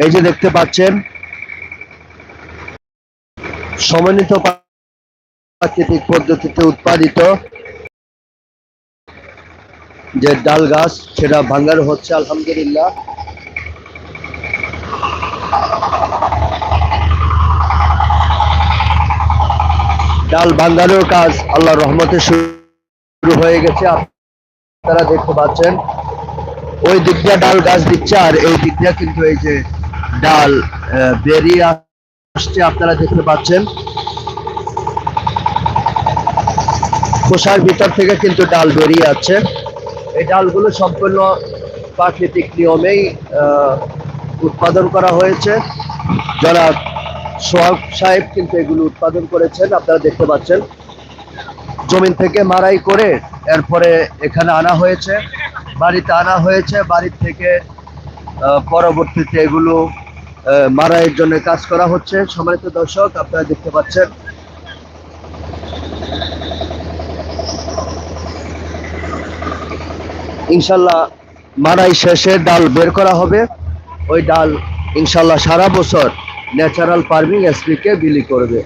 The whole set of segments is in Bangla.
এই যে দেখতে পাচ্ছেন, সমন্বিত প্রাকৃতিক পদ্ধতিতে উৎপাদিত যে ডাল গাছ, সেটা ভাঙ্গানো হচ্ছে, আলহামদুলিল্লাহ। ডাল ভাঙ্গানোর কাজ আল্লাহ রহমতে শুরু হয়ে গেছে, আপনারা দেখতে পাচ্ছেন। ওই দিক দিয়ে ডাল গাছ দিচ্ছে, আর এই দিক কিন্তু এই যে ডাল বেরিয়ে আসছে, আপনারা দেখতে পাচ্ছেন। খোসার ভিতর থেকে কিন্তু ডাল বেরিয়ে আছে এই ডালগুলো সম্পূর্ণ প্রাকৃতিক নিয়মেই উৎপাদন করা হয়েছে। যারা সোহাগ সাহেব কিন্তু এগুলো উৎপাদন করেছেন, আপনারা দেখতে পাচ্ছেন। জমিন থেকে মারাই করে এরপরে এখানে আনা হয়েছে, বাড়িতে আনা হয়েছে, বাড়ির থেকে পরবর্তীতে এগুলো মারাইয়ের জন্য কাজ করা হচ্ছে। সম্মানিত দর্শক, আপনারা দেখতে পাচ্ছেন। ইনশাল্লাহ মারাই শেষে ডাল বের করা হবে। ওই ডাল ইনশাল্লাহ সারা বছর ন্যাচারাল ফার্মিং এসপিকে বিলি করবে।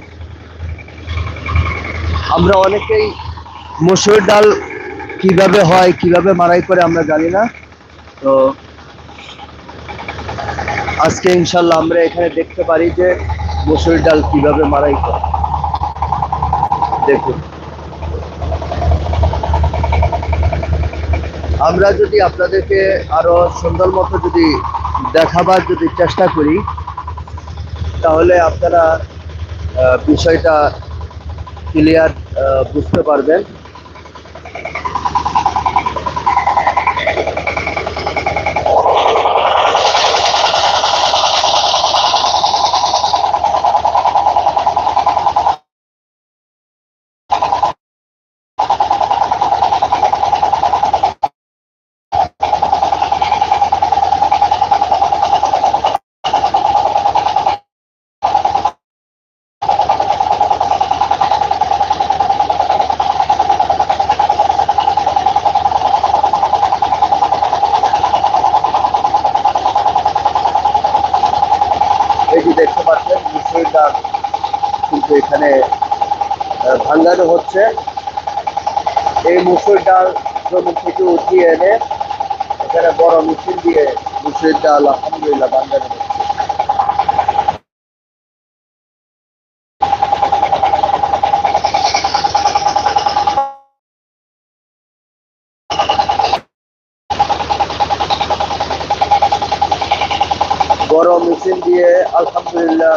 আমরা অনেকেই মসুর ডাল কীভাবে হয়, কীভাবে মারাই করে আমরা জানি না। তো আজকে ইনশাল্লাহ আমরা এখানে দেখতে পারি যে মসুর ডাল কীভাবে মারাই করে। দেখুন। আমরা যদি আপনাদেরকে আরও সুন্দর মতো যদি দেখাবার যদি চেষ্টা করি, তাহলে আপনারা বিষয়টা ক্লিয়ার বুঝতে পারবেন। পাচ্ছেন মুসুর কিন্তু এখানে ভাঙ্গানো হচ্ছে। এই মুসুর ডাল জমি থেকে উঠিয়ে এনে এখানে বড় মেশিন দিয়ে মুসুর ডাল আলহামদুলিল্লাহ ভাঙ্গানো হচ্ছে। বড় মেশিন দিয়ে আলহামদুলিল্লাহ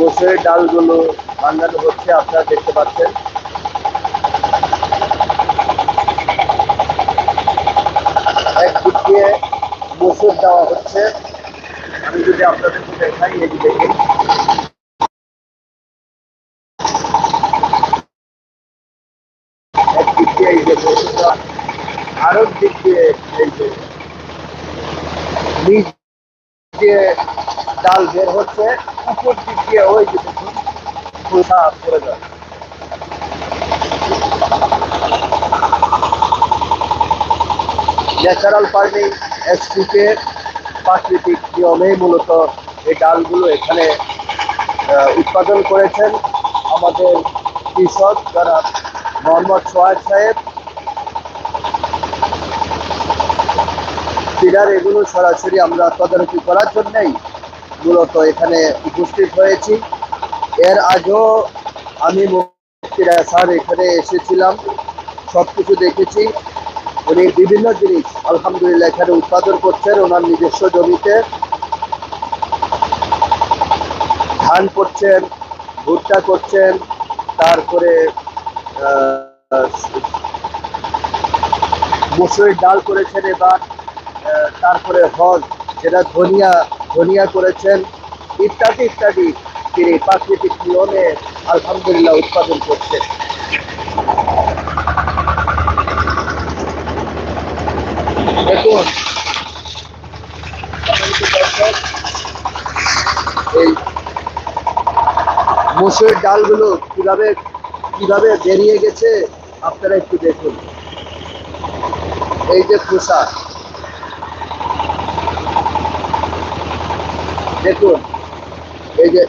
বসে ডালগুলো ভাঙানো হচ্ছে, আপনারা দেখতে পাচ্ছেন। একদিক দিয়ে মসুর দেওয়া হচ্ছে। আমি যদি আপনাদেরকে দেখাই, এই যে দেখুন। একদিক দিয়ে এই যে মসুর দেওয়া আরও দিক দিয়ে দিয়ে ডাল বের হচ্ছে, উপর দিক দিয়ে ওই যে দেখুন খোসা পড়ে যাবে ন্যাচারাল ফার্মিং এসপিকে প্রাকৃতিক নিয়মে মূলত এই ডালগুলো এখানে উৎপাদন করেছেন আমাদের কৃষক যারা মোহাম্মদ সোহাগ সাহেব। ক্রীড়ার এগুলো সরাসরি আমরা তদারকি করার জন্যই মূলত এখানে উপস্থিত হয়েছি। এর আগেও আমি স্যার এখানে এসেছিলাম সব কিছু দেখেছি। উনি বিভিন্ন জিনিস, আলহামদুলিল্লাহ, এখানে উৎপাদন করছেন ওনার নিজস্ব জমিতে। ধান করছেন, ভুট্টা করছেন, তারপরে মসুরের ডাল করেছেন এবার তারপরে হজ যেটা ধনিয়া ধনিয়া করেছেন, ইত্যাদি ইত্যাদি। তিনি প্রাকৃতিক নিয়মে আলহামদুলিল্লাহ উৎপাদন করছেন। দেখুন, এই মসুরের ডালগুলো কীভাবে কীভাবে বেরিয়ে গেছে, আপনারা একটু দেখুন। এই যে খোসা দেখুন, এই যে,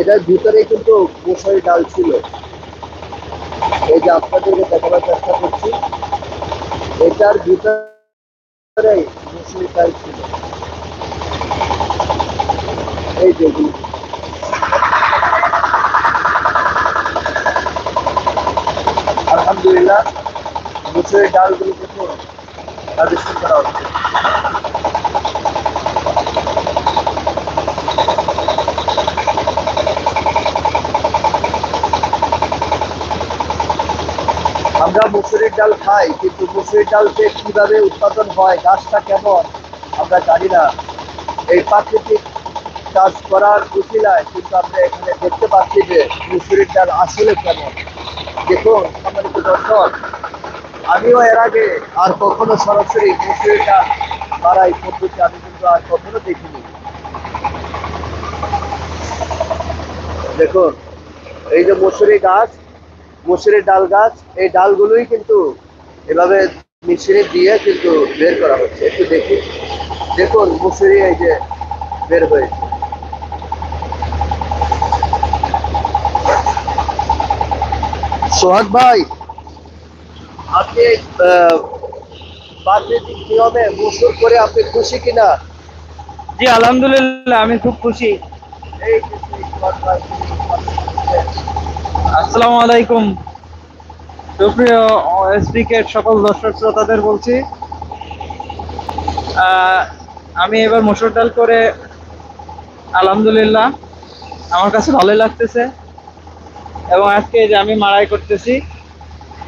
এটার ভিতরে কিন্তু মশারি ডাল ছিল। এই যে আপনাদেরকে দেখাবার চেষ্টা করছি, এটার ভিতরে মশারি ডাল ছিল। এই যে আলহামদুলিল্লাহ মসুরের ডালগুলো দেখুন সাজেশন করা হচ্ছে। আমরা মুসুরির ডাল খাই, কিন্তু মুসুরির ডাল যে কীভাবে উৎপাদন হয়, গাছটা কেমন, আমরা জানি না। এই প্রাকৃতিক চাষ করার উচিলায় কিন্তু আমরা এখানে দেখতে পাচ্ছি যে মুসুরির ডাল আসলে কেমন। দেখুন, সম্মানিত দর্শক, আমিও এর আগে আর কখনো সরাসরি মুসুরির ডাল বাড়াই পদ্ধতি আমি কিন্তু আর কখনো দেখিনি। দেখুন, এই যে মসুরি গাছ মসুরির ডাল গাছ এই ডালগুলোই কিন্তু এভাবে মেশিনে দিয়ে কিন্তু বের করা হচ্ছে। একটু দেখি। দেখুন মসুরি এই যে বের হয়েছে। সোহাগ ভাই আপনি প্রাকৃতিক নিয়মে মুসুর করে আপনি খুশি কিনা? জি আলহামদুলিল্লাহ আমি খুব খুশি। এই ভাই, আসসালামু আলাইকুম। সুপ্রিয় এসপিকে সকল দর্শক শ্রোতাদের বলছি আমি এবার মসুর ডাল করে আলহামদুলিল্লাহ আমার কাছে ভালোই লাগতেছে। এবং আজকে যে আমি মাড়াই করতেছি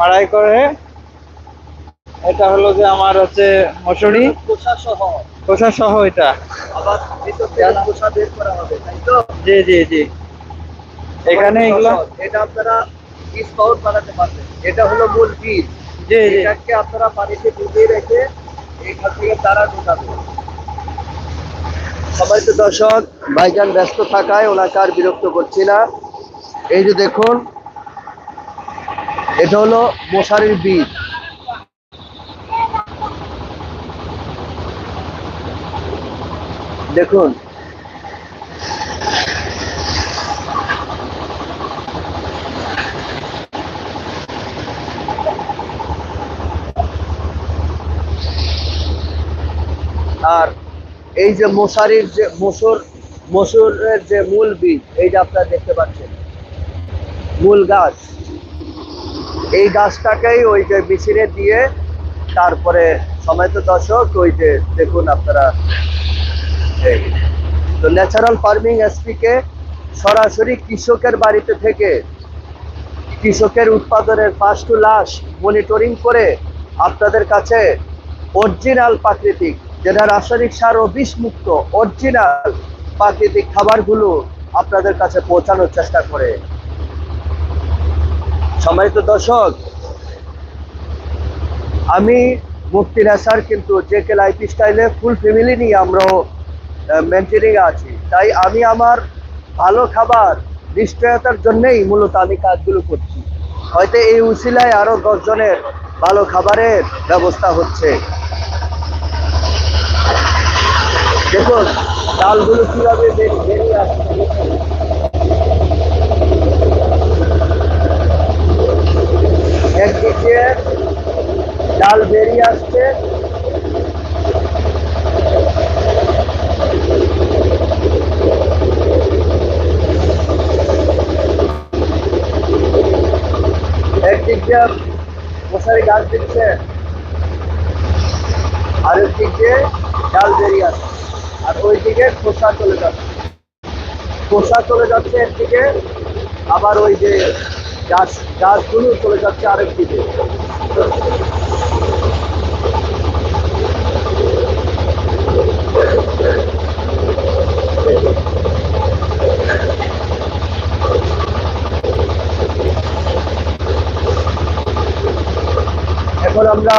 মাড়াই করে এটা হলো যে আমার হচ্ছে মসুরি খোসা সহ এটা জি জি জি। এখানে এগুলো এটা আপনারা পাউড বানাতে পারবেন। এটা হলো মূল বীজ জি জি। এটাকে আপনারা পানিতে ডুবিয়ে রেখে এইখান থেকে তারা সবাই তো দর্শক ভাইজান ব্যস্ত থাকায় ওনাকে আর বিরক্ত করছি না। এই যে দেখুন এটা হলো মশারির বীজ। দেখুন আর এই যে মশারির যে মসুর মসুরের যে মূল বীজ এই যে আপনারা দেখতে পাচ্ছেন। মূল গাছ। এই গাছটাকেই ওই যে মেশিনে দিয়ে তারপরে সময় তো দশক ওই যে দেখুন আপনারা। তো ন্যাচারাল ফার্মিং এসপিকে সরাসরি কৃষকের বাড়িতে থেকে কৃষকের উৎপাদনের ফার্স্ট টু লাস্ট মনিটরিং করে আপনাদের কাছে অরিজিনাল প্রাকৃতিক যেটা রাসায়নিক সার ও বিষমুক্ত অরিজিনাল প্রাকৃতিক খাবারগুলো আপনাদের কাছে পৌঁছানোর চেষ্টা করে। সম্মানিত দর্শক, আমি মুক্তি নেশার কিন্তু জে কে লাইফ স্টাইলে ফুল ফ্যামিলি নিয়ে আমরাও মেনটেনিং আছি। তাই আমি আমার ভালো খাবার নিশ্চয়তার জন্যেই মূলত আমি কাজগুলো করছি। হয়তো এই উসিলায় আরও দশ জনের ভালো খাবারের ব্যবস্থা হচ্ছে। দেখুন, ডালগুলো কীভাবে বের- বেরিয়ে আসছে। একদিকে ডাল বেরিয়ে আসছে। একদিক দিয়ে মশারি গাছ দিচ্ছে। আরেক দিক দিয়ে ডাল বেরিয়ে আসছে। আর ওই দিকে খোসা চলে যাচ্ছে। খোসা চলে যাচ্ছে একদিকে, আবার ওই যে গাছ, গাছগুলো চলে যাচ্ছে আরেক দিকে এখন আমরা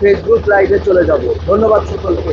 ফেসবুক লাইভে চলে যাব। ধন্যবাদ সকলকে।